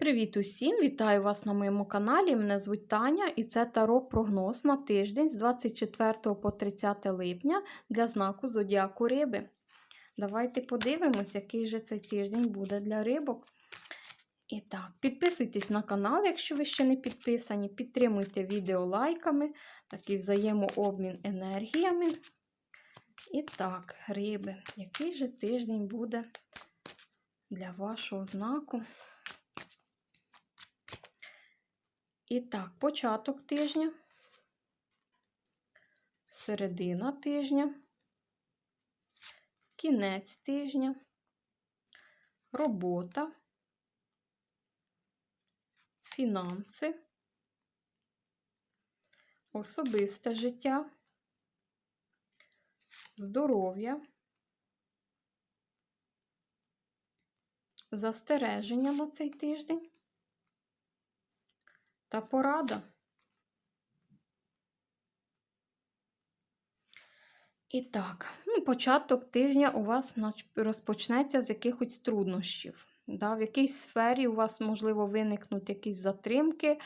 Привіт усім! Вітаю вас на моєму каналі. Мене звуть Таня і це таро прогноз на тиждень з 24 по 30 липня для знаку Зодіаку Риби. Давайте подивимось, який же цей тиждень буде для рибок. І так, підписуйтесь на канал, якщо ви ще не підписані. Підтримуйте відео лайками, такий взаємообмін енергіями. І так, риби, який же тиждень буде для вашого знаку? І так, початок тижня, середина тижня, кінець тижня, робота, фінанси, особисте життя, здоров'я, застереження на цей тиждень та порада. І так, ну, початок тижня у вас розпочнеться з якихось труднощів. Да? В якійсь сфері у вас, можливо, виникнуть якісь затримки,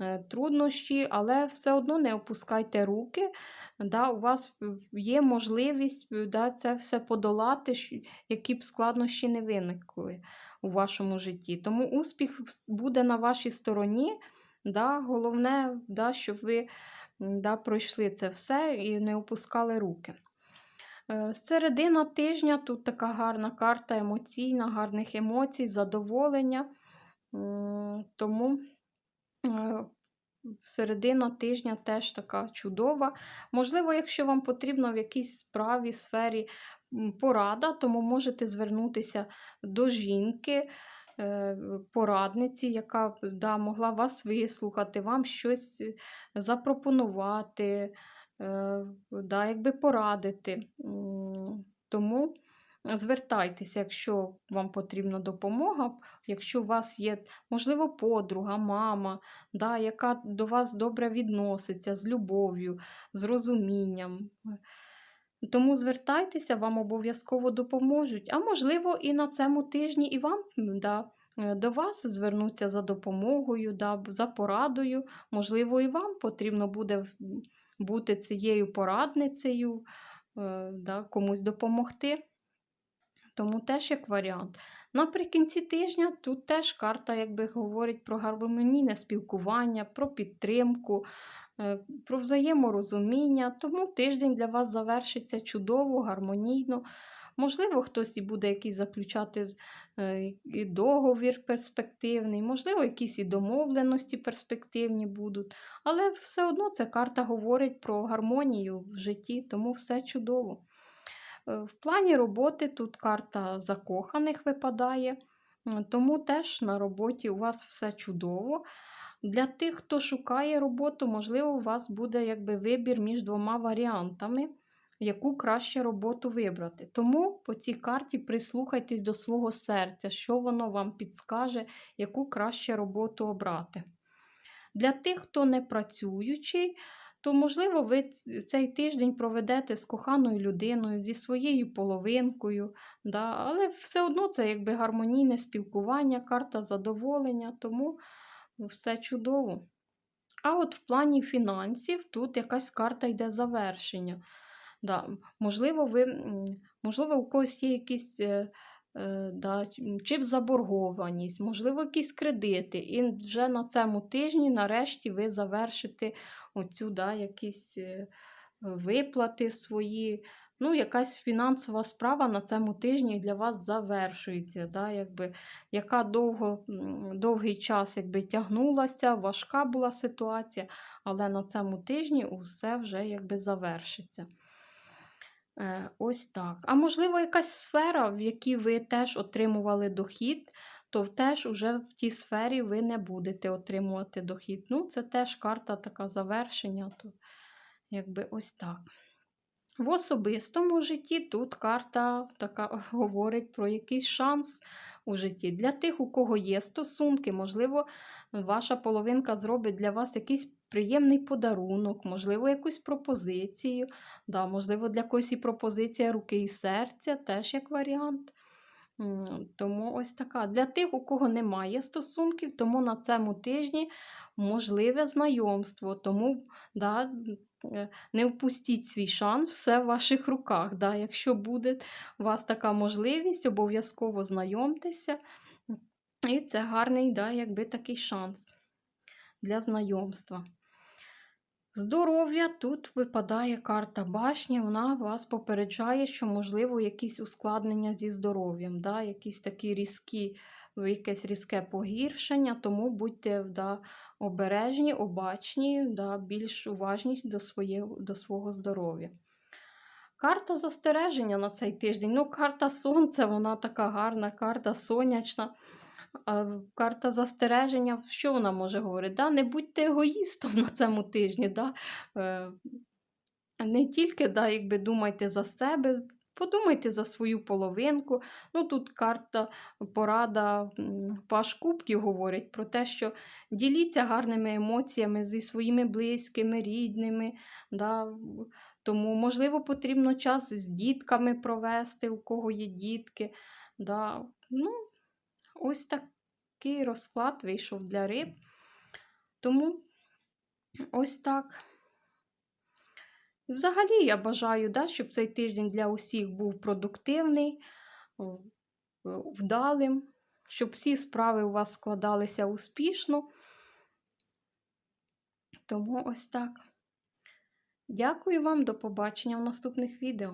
е, труднощі, але все одно не опускайте руки. Да? У вас є можливість да, це все подолати, які б складнощі не виникли у вашому житті. Тому успіх буде на вашій стороні. Да, Головне, да, щоб ви да, пройшли це все і не опускали руки. Е, середина тижня тут така гарна карта емоційна, гарних емоцій, задоволення. Тому е, середина тижня теж така чудова. Можливо, якщо вам потрібно в якійсь справі, сфері порада, тому можете звернутися до жінки. Е, порадниці, яка да, могла вас вислухати, вам щось е, запропонувати, е, да, якби порадити. Тому звертайтеся, якщо вам потрібна допомога, якщо у вас є, можливо, подруга, мама, да, яка до вас добре відноситься з любов'ю, з розумінням. Тому звертайтеся, вам обов'язково допоможуть. А можливо, і на цьому тижні і вам да, е, до вас звернуться за допомогою, да, за порадою. Можливо, і вам потрібно буде бути цією порадницею, е, да, комусь допомогти. Тому теж як варіант. Наприкінці тижня тут теж карта якби говорить про гармонійне спілкування, про підтримку, Е, про взаєморозуміння, тому тиждень для вас завершиться чудово, гармонійно. Можливо, хтось і буде якийсь заключати е, і договір перспективний, можливо, якісь і домовленості перспективні будуть. Але все одно ця карта говорить про гармонію в житті, тому все чудово. Е, в плані роботи тут карта закоханих випадає, тому теж на роботі у вас все чудово. Для тих, хто шукає роботу, можливо, у вас буде якби вибір між двома варіантами, яку краще роботу вибрати. Тому по цій карті прислухайтесь до свого серця, що воно вам підскаже, яку краще роботу обрати. Для тих, хто не працюючий, то, можливо, ви цей тиждень проведете з коханою людиною, зі своєю половинкою, да? але все одно це якби гармонійне спілкування, карта задоволення. тому все чудово. А от в плані фінансів тут якась карта йде завершення. Да, Можливо, ви, можливо, у когось є якісь е, да, чи заборгованість, можливо, якісь кредити. І вже на цьому тижні, нарешті, ви завершите оцю да, якісь е, виплати свої. Ну, якась фінансова справа на цьому тижні для вас завершується, да, якби, яка довго, довгий час якби, тягнулася, важка була ситуація, але на цьому тижні усе вже якби, завершиться. Е, Ось так. А можливо, якась сфера, в якій ви теж отримували дохід, то теж уже в тій сфері ви не будете отримувати дохід. Ну, Це теж карта така завершення, то якби ось так. В особистому житті тут карта така говорить про якийсь шанс у житті. Для тих, у кого є стосунки, можливо, ваша половинка зробить для вас якийсь приємний подарунок, можливо, якусь пропозицію. Да, Можливо, для когось і пропозиція руки і серця, теж як варіант. Тому ось така. Для тих, у кого немає стосунків, тому на цьому тижні можливе знайомство. Тому да, не впустіть свій шанс, все в ваших руках. Да. Якщо буде у вас така можливість, обов'язково знайомтеся. І це гарний, да, якби такий шанс для знайомства. Здоров'я тут випадає карта башні, вона вас попереджає, що, можливо, якісь ускладнення зі здоров'ям, да, якісь такі різкі, якесь різке погіршення, тому будьте да, обережні, обачні, да, більш уважні до, своє, до свого здоров'я. Карта застереження на цей тиждень. Ну, карта сонця, вона така гарна, карта сонячна. А карта застереження, що вона може говорити? Да? Не будьте егоїстом на цьому тижні. Да? Е, не тільки да, якби думайте за себе, подумайте за свою половинку. Ну, Тут карта порада Паш Кубків говорить про те, що діліться гарними емоціями зі своїми близькими, рідними. Да? Тому, можливо, потрібно час з дітками провести, у кого є дітки. Да? Ну, ось такий розклад вийшов для риб. Тому ось так. Взагалі, я бажаю, да, щоб цей тиждень для усіх був продуктивний, вдалим, щоб всі справи у вас складалися успішно. Тому ось так. Дякую вам, до побачення в наступних відео.